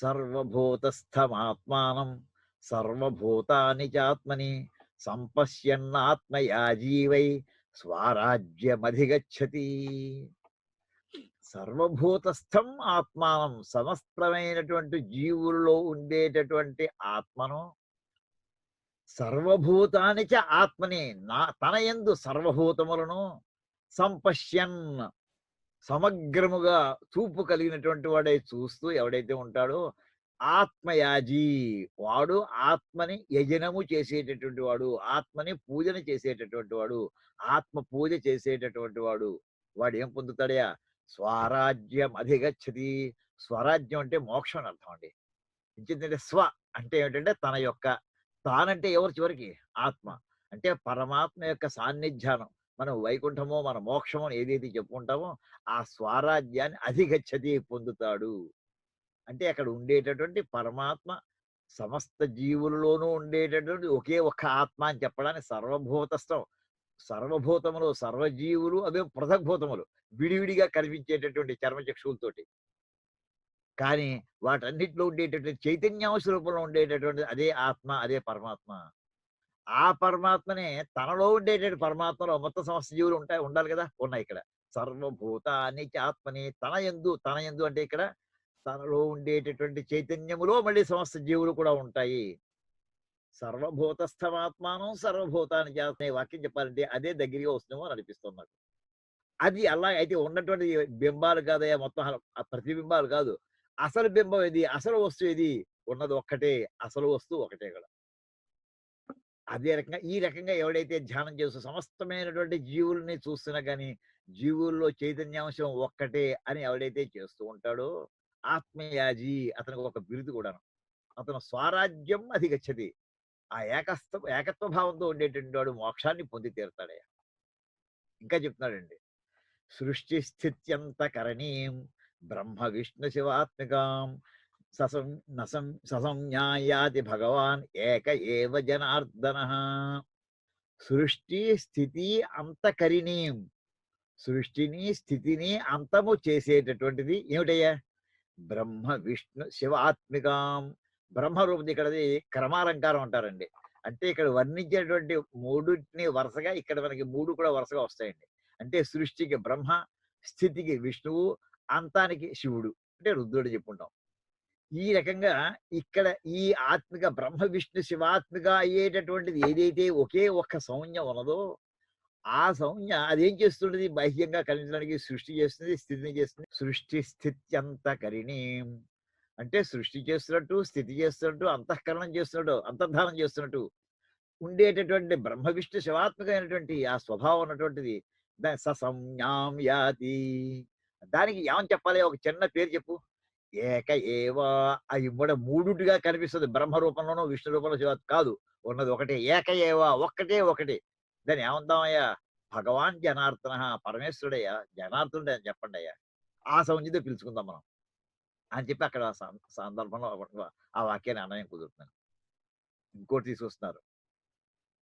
సర్వభూతస్థమాత్మానం సర్వభూతాని చాత్మని సంపశ్యన్నాత్మయా GY స్వారాజ్యమధిగచ్చతి. సర్వభూతస్థం ఆత్మానం సమస్తమైనటువంటి జీవుల్లో ఉండేటటువంటి ఆత్మను సర్వభూతాని చ ఆత్మని నా తన ఎందు సర్వభూతములను సంపశ్యన్ సమగ్రముగా చూపు కలిగినటువంటి వాడే చూస్తూ ఎవడైతే ఉంటాడో ఆత్మయాజీ వాడు ఆత్మని యజనము చేసేటటువంటి వాడు ఆత్మని పూజన చేసేటటువంటి వాడు ఆత్మ పూజ చేసేటటువంటి వాడు. వాడు ఏం పొందుతాడయా స్వరాజ్యం అధిగచ్చది స్వరాజ్యం అంటే మోక్షం అని అర్థం అండి. ఇంకేంటంటే స్వ అంటే ఏమిటంటే తన యొక్క తానంటే ఎవరు చివరికి? ఆత్మ. అంటే పరమాత్మ యొక్క సాన్నిధ్యానం. మనం వైకుంఠమో మన మోక్షమో అని ఏదైతే చెప్పుకుంటామో ఆ స్వరాజ్యాన్ని అధిగచ్చతి పొందుతాడు. అంటే అక్కడ ఉండేటటువంటి పరమాత్మ సమస్త జీవులలోనూ ఉండేటటువంటి ఒకే ఒక్క ఆత్మ అని చెప్పడానికి సర్వభూతస్థం. సర్వభూతములు సర్వజీవులు అవే పృథగ్భూతములు విడివిడిగా కనిపించేటటువంటి చర్మచక్షువులతోటి. కానీ వాటన్నిటిలో ఉండేటటువంటి చైతన్యాంశ రూపంలో ఉండేటటువంటి అదే ఆత్మ అదే పరమాత్మ. ఆ పరమాత్మనే తనలో ఉండేటువంటి పరమాత్మలో మొత్తం సమస్త జీవులు ఉంటాయి ఉండాలి కదా ఉన్నాయి ఇక్కడ. సర్వభూతాన్ని ఆత్మని తన ఎందు తన ఎందు అంటే ఇక్కడ తనలో ఉండేటటువంటి చైతన్యములో మళ్ళీ సమస్త జీవులు కూడా ఉంటాయి. సర్వభూతస్థమాత్మానం సర్వభూతాన్ని చేస్తున్న వాక్యం చెప్పాలంటే అదే దగ్గరగా వస్తుందేమో అని అనిపిస్తుంది నాకు. అది అలా అయితే ఉన్నటువంటి బింబాలు కాదయ్యా మొత్తం ప్రతిబింబాలు కాదు. అసలు బింబం ఏది అసలు వస్తువు ఏది? ఉన్నది ఒక్కటే అసలు వస్తువు ఒకటే ఇక్కడ. అదే రకంగా ఈ రకంగా ఎవడైతే ధ్యానం చేస్తూ సమస్తమైనటువంటి జీవుల్ని చూస్తున్నా కానీ జీవుల్లో చైతన్యాంశం ఒక్కటే అని ఎవడైతే చేస్తూ ఉంటాడో ఆత్మయాజీ అతనికి ఒక బిరుదు కూడాను. అతను స్వరాజ్యం అధిగచ్చది. ఆ ఏకస్త ఏకత్వ భావంతో ఉండేటువంటి వాడు మోక్షాన్ని పొంది తీరుతాడయ్యా ఇంకా చెప్తున్నాడండి. సృష్టి స్థిత్యంత కరణీయం బ్రహ్మ విష్ణు శివాత్మికాం ససంజ్ఞాయాతి భగవాన్ ఏక ఏవ జనార్దన. సృష్టి స్థితి అంతకరిణీం సృష్టిని స్థితిని అంతము చేసేటటువంటిది ఏమిటయ్యా? బ్రహ్మ విష్ణు శివాత్మికాం బ్రహ్మరూపం ఇక్కడది క్రమాలంకారం అంటారండి. అంటే ఇక్కడ వర్ణించేటువంటి మూడుని వరుసగా ఇక్కడ మనకి మూడు కూడా వరుసగా వస్తాయండి. అంటే సృష్టికి బ్రహ్మ స్థితికి విష్ణువు అంతానికి శివుడు. అంటే రుద్రుడు చెప్పుకుంటాం. ఈ రకంగా ఇక్కడ ఈ ఆత్మిక బ్రహ్మ విష్ణు శివాత్మిక అయ్యేటటువంటిది ఏదైతే ఒకే ఒక్క సౌజ్ఞ ఉన్నదో ఆ సౌజ్ఞ అదేం చేస్తుంటది? బాహ్యంగా కలిగించడానికి సృష్టి చేస్తుంది స్థితిని చేస్తుంది. సృష్టి స్థిత్యంత కరిణి. అంటే సృష్టి చేస్తున్నట్టు స్థితి చేస్తున్నట్టు అంతఃకరణం చేస్తున్నట్టు అంతర్ధానం చేస్తున్నట్టు ఉండేటటువంటి బ్రహ్మ విష్ణు శివాత్మకమైనటువంటి ఆ స్వభావం ఉన్నటువంటిది. దాని ససంజ్ఞాం యాతి. దానికి ఏమని చెప్పాలి? ఒక చిన్న పేరు చెప్పు. ఏక ఏవా అవి కూడా మూడుగా కనిపిస్తుంది. బ్రహ్మ రూపంలోనూ విష్ణు రూపంలో శివ కాదు. ఉన్నది ఒకటే. ఏక ఏవా ఒక్కటే ఒకటి. దాన్ని ఏమందామయ్యా? భగవాన్ జనార్దన పరమేశ్వరుడయ్యా? జనార్దనుడే అని చెప్పండి అయ్యా ఆ సంజ్ఞతో పిలుచుకుందాం మనం. అని చెప్పి అక్కడ సందర్భంలో ఆ వాక్యాన్ని అన్నయం కుదురుతున్నాను ఇంకోటి తీసుకొస్తున్నారు.